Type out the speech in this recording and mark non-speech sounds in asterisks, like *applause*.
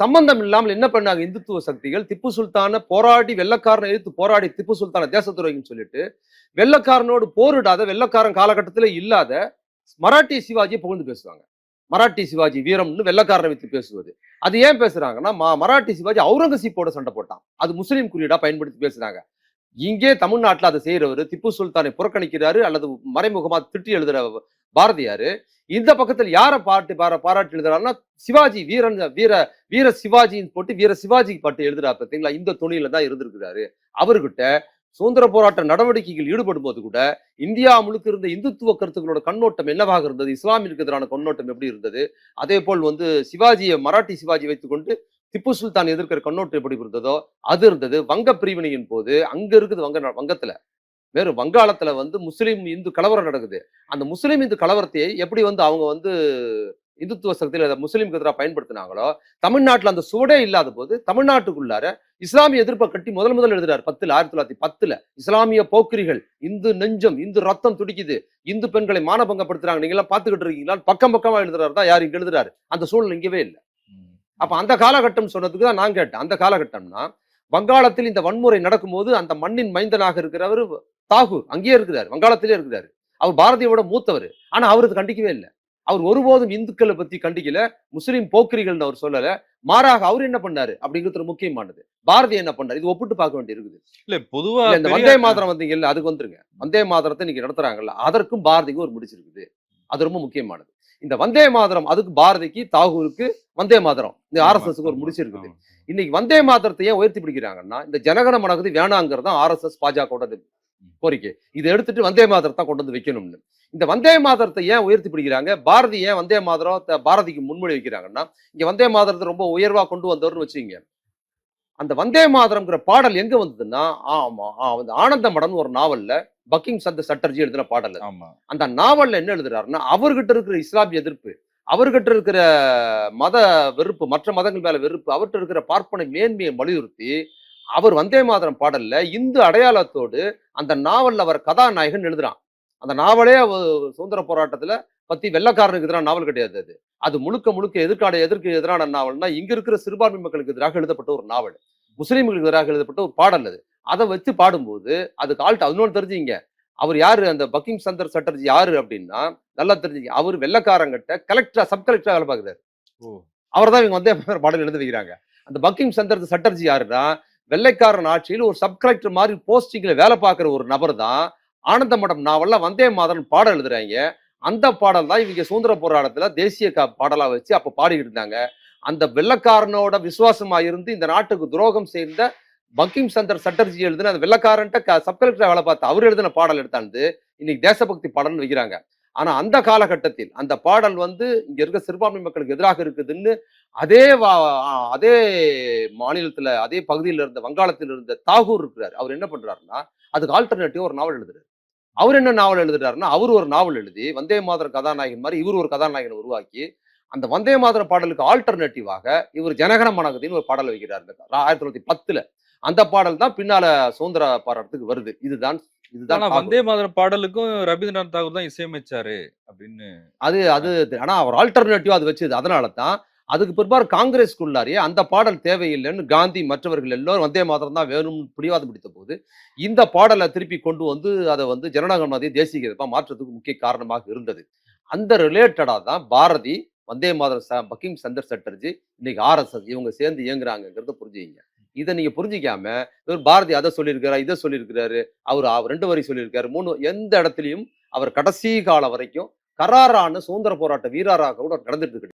சம்பந்தம் இல்லாமல் என்ன பண்ணாங்க இந்துத்துவ சக்திகள்? திப்பு சுல்தானை போராடி வெள்ளக்காரனை எதிர்த்து போராடி திப்பு சுல்தானை தேச சொல்லிட்டு வெள்ளக்காரனோடு போரிடாத வெள்ளக்காரன் காலகட்டத்தில் இல்லாத மராட்டி சிவாஜியை புகழ்ந்து பேசுவாங்க. மராட்டி சிவாஜி வீரம்னு வெள்ளக்காரனை வைத்து பேசுவது. அது ஏன் பேசுறாங்கன்னா மராட்டி சிவாஜி அவுரங்கசீப்போட சண்டை போட்டான். அது முஸ்லீம் குறியீடா பயன்படுத்தி பேசுறாங்க. இங்கே தமிழ்நாட்டில் அதை செய்யறவர் திப்பு சுல்தானை புறக்கணிக்கிறாரு அல்லது மறைமுகமாக திட்டி எழுதுற பாரதியாரு இந்த பக்கத்தில் யாரை பாட்டு பாரா பாராட்டி எழுதுறாருன்னா சிவாஜி வீரன் வீர வீர சிவாஜின்னு போட்டு வீர சிவாஜி பாட்டு எழுதுறா பார்த்தீங்களா? இந்த துணியில தான் இருந்திருக்கிறாரு. அவர்கிட்ட சுதந்திர போராட்ட நடவடிக்கைகள் ஈடுபடும் போது கூட இந்தியா முழுக்க இருந்த இந்துத்துவ கருத்துக்களோட கண்ணோட்டம் என்னவாக இருந்தது? இஸ்லாமிற்கு எதிரான கண்ணோட்டம் எப்படி இருந்தது? அதே போல் வந்து சிவாஜியை மராட்டி சிவாஜி வைத்துக்கொண்டு திப்பு சுல்தான் எதிர்க்கிற கண்ணோட்டம் எப்படி இருந்ததோ அது இருந்தது. வங்க பிரிவினையின் போது அங்க இருக்குது வங்க வங்கத்துல. வேறு வங்காளத்துல வந்து முஸ்லீம் இந்து கலவரம் நடக்குது. அந்த முஸ்லீம் இந்து கலவரத்தை எப்படி வந்து அவங்க வந்து இந்துத்துவ சக்தியில அதை முஸ்லீமுக்கு எதிராக பயன்படுத்தினாங்களோ தமிழ்நாட்டுல அந்த சுவடே இல்லாத போது தமிழ்நாட்டுக்குள்ளார இஸ்லாமிய எதிர்ப்பை கட்டி முதல் முதல் எழுதுறாரு பத்துல ஆயிரத்தி தொள்ளாயிரத்தி பத்துல. இஸ்லாமிய போக்கிரிகள் இந்து நெஞ்சம் இந்து ரத்தம் துடிக்குது. இந்து பெண்களை மானபங்கப்படுத்துறாங்க. நீங்க எல்லாம் பாத்துக்கிட்டு இருக்கீங்களா? பக்கம் பக்கமா எழுதுறாரு தான் யார் இங்க எழுதுறாரு. அந்த சூழல் இங்கவே இல்லை. அப்ப அந்த காலகட்டம் சொன்னதுக்கு தான் நான் கேட்டேன். அந்த காலகட்டம்னா வங்காளத்தில் இந்த வன்முறை நடக்கும்போது அந்த மண்ணின் மைந்தனாக இருக்கிறவர் தாகூர். அங்கேயே இருக்கிறார் வங்காளத்திலே இருக்கிறார். அவர் பாரதியோட மூத்தவர். ஆனா அவருக்கு கண்டிக்கவே இல்லை. அவர் ஒருபோதும் இந்துக்களை பத்தி கண்டிக்கல. முஸ்லீம் போக்கிரிகள்னு அவர் சொல்லல. மாறாக அவர் என்ன பண்ணாரு? அப்படிங்கிறது ஒரு முக்கியமானது. பாரதி என்ன பண்ணாரு? இது ஒப்பிட்டு பார்க்க வேண்டி இருக்குது இல்ல பொதுவா இந்த வந்தே மாதரம் வந்தீங்கல்ல அதுக்கு வந்துருங்க. வந்தே மாதரத்தை இன்னைக்கு நடத்துறாங்கல்ல அதற்கும் பாரதிக்கும் ஒரு முடிச்சிருக்குது. அது ரொம்ப முக்கியமானது. இந்த வந்தே மாதரம் அதுக்கு பாரதிக்கு தாகூருக்கு வந்தே மாதரம். இந்த ஆமா, ஆர்எஸ்எஸ்க்கு ஒரு ஆமா, முடிச்சிருக்குது. இன்னைக்கு வந்தே மாதரத்தை ஏன் உயர்த்தி பிடிக்கிறாங்கன்னா இந்த ஜனகன மனகதி வேணாங்கிறது தான் ஆர்எஸ்எஸ் பாஜக கோரிக்கை. இதை எடுத்துட்டு வந்தே மாதரத்தை கொண்டு வந்து வைக்கணும்னு. இந்த வந்தே மாதரத்தை ஏன் உயர்த்தி பிடிக்கிறாங்க? பாரதி ஏன் வந்தே மாதரம் பாரதிக்கு முன்மொழி வைக்கிறாங்கன்னா இங்க வந்தே மாதரத்தை ரொம்ப உயர்வா கொண்டு வந்தவர்னு வச்சுங்க அந்த வந்தே மாதரம்ங்கிற பாடல் எங்க வந்ததுன்னா ஆமா அந்த ஆனந்த மடம்னு ஒரு நாவல்ல பக்கிங் சந்த சட்டர்ஜி எழுதின பாடல் அந்த நாவல்ல என்ன எழுதுறாருன்னா அவர்கிட்ட இருக்கிற இஸ்லாமிய எதிர்ப்பு அவர்கிட்ட இருக்கிற மத வெறுப்பு மற்ற மதங்கள் மேல வெறுப்பு அவர்கிட்ட இருக்கிற பார்ப்பனை மேன்மையை வலியுறுத்தி அவர் வந்தே மாதரம் பாடல்ல இந்து அடையாளத்தோடு அந்த நாவல்ல அவர் கதாநாயகன் எழுதுறான். அந்த நாவலே சுதந்திர போராட்டத்துல பத்தி வெள்ளக்காரனுக்கு எதிரான நாவல் கிடையாது அது. அது முழுக்க முழுக்க எதிர்கால எதிர்க்கு எதிரான நாவல்னா இங்க இருக்கிற சிறுபான்மை மக்களுக்கு எதிராக எழுதப்பட்ட ஒரு நாவல். முஸ்லீம்களுக்கு எதிராக எழுதப்பட்ட ஒரு பாடல் அது. அதை வச்சு பாடும்போது அதுக்கு ஆள்கிட்ட இன்னொன்று தெரிஞ்சுங்க அவர் யாரு? அந்த பக்கிங் சந்தர் சட்டர்ஜி யாரு அப்படின்னா நல்லா தெரிஞ்சுங்க அவர் வெள்ளக்காரங்கிட்ட கலெக்டரா சப் கலெக்டரா வேலை பார்க்குறாரு. அவர் தான் இவங்க வந்தே *laughs* பாடல் எழுத வைக்கிறாங்க. அந்த பக்கிங் சந்தர் சட்டர்ஜி யாருன்னா வெள்ளைக்காரன் ஆட்சியில் ஒரு சப் கலெக்டர் மாதிரி போஸ்டிங்ல வேலை பார்க்குற ஒரு நபர் தான் ஆனந்த மடம் நாவல்ல வந்தே மாதரன் பாடல் எழுதுறாங்க. அந்த பாடல் தான் இவங்க சுதந்திர போராட்டத்துல தேசிய க- பாடலா வச்சு அப்ப பாடிக்கிட்டு இருந்தாங்க. அந்த வெள்ளக்காரனோட விசுவாசமா இருந்து இந்த நாட்டுக்கு துரோகம் செய்த பங்கிம் சந்தர் சட்டர்ஜி எழுதுன அந்த வெள்ளக்காரன்ட்ட சப் கலெக்டர் வேலை பார்த்து அவர் எழுதின பாடல் எடுத்தாந்து இன்னைக்கு தேசபக்தி பாடல்னு வைக்கிறாங்க. ஆனா அந்த காலகட்டத்தில் அந்த பாடல் வந்து இங்க இருக்க சிறுபான்மை மக்களுக்கு எதிராக இருக்குதுன்னு அதே அதே மாநிலத்துல அதே பகுதியில் இருந்த வங்காளத்தில் இருந்த தாகூர் இருக்கிறார். அவர் என்ன பண்றாருன்னா அதுக்கு ஆல்டர்னேட்டிவ் ஒரு நாவல் எழுதுறாரு. அவர் என்ன நாவல் எழுதுறாருன்னா அவர் ஒரு நாவல் எழுதி வந்தே மாதர கதாநாயகன் மாதிரி இவர் ஒரு கதாநாயகனை உருவாக்கி அந்த வந்தே மாதர பாடலுக்கு ஆல்டர்னேட்டிவாக இவர் ஜனகன மனகதின்னு ஒரு பாடல் வைக்கிறார். ஆயிரத்தி தொள்ளாயிரத்தி பத்துல அந்த பாடல் தான் பின்னால சுதந்திர போராட்டத்துக்கு வருது. இதுதான் இதுதான். வந்தே மாதரம் பாடலுக்கும் ரவீந்திரநாத் தாகூர் தான் இசையமைச்சாரு அப்படின்னு அது அது ஆனா அவர் ஆல்டர்னேட்டிவ் அது வச்சது. அதனால தான் அதுக்கு பிற்பாடு காங்கிரஸ்க்குள்ளாரியே அந்த பாடல் தேவையில்லைன்னு காந்தி மற்றவர்கள் எல்லோரும் வந்தே மாதரம் தான் வேணும்னு பிடிவாதம் பிடித்த போது இந்த பாடலை திருப்பி கொண்டு வந்து அதை வந்து ஜனநாயக மதிய தேசிய கீதமா மாற்றத்துக்கு முக்கிய காரணமாக இருந்தது. அந்த ரிலேட்டடா தான் பாரதி வந்தே மாதரம் பக்கிங் சந்தர் சட்டர்ஜி இன்னைக்கு ஆர்எஸ்எஸ் இவங்க சேர்ந்து இயங்குறாங்கிறத புரிஞ்சுக்கிங்க. இதை நீங்க புரிஞ்சிக்காம இவர் பாரதி அதை சொல்லியிருக்காரு இதை சொல்லியிருக்கிறாரு அவர் அவர் ரெண்டு வரி சொல்லியிருக்காரு மூணு எந்த இடத்துலையும் அவர் கடைசி காலம் வரைக்கும் கராரான சுதந்திர போராட்ட வீரராக கூட நடந்துட்டு இருக்கு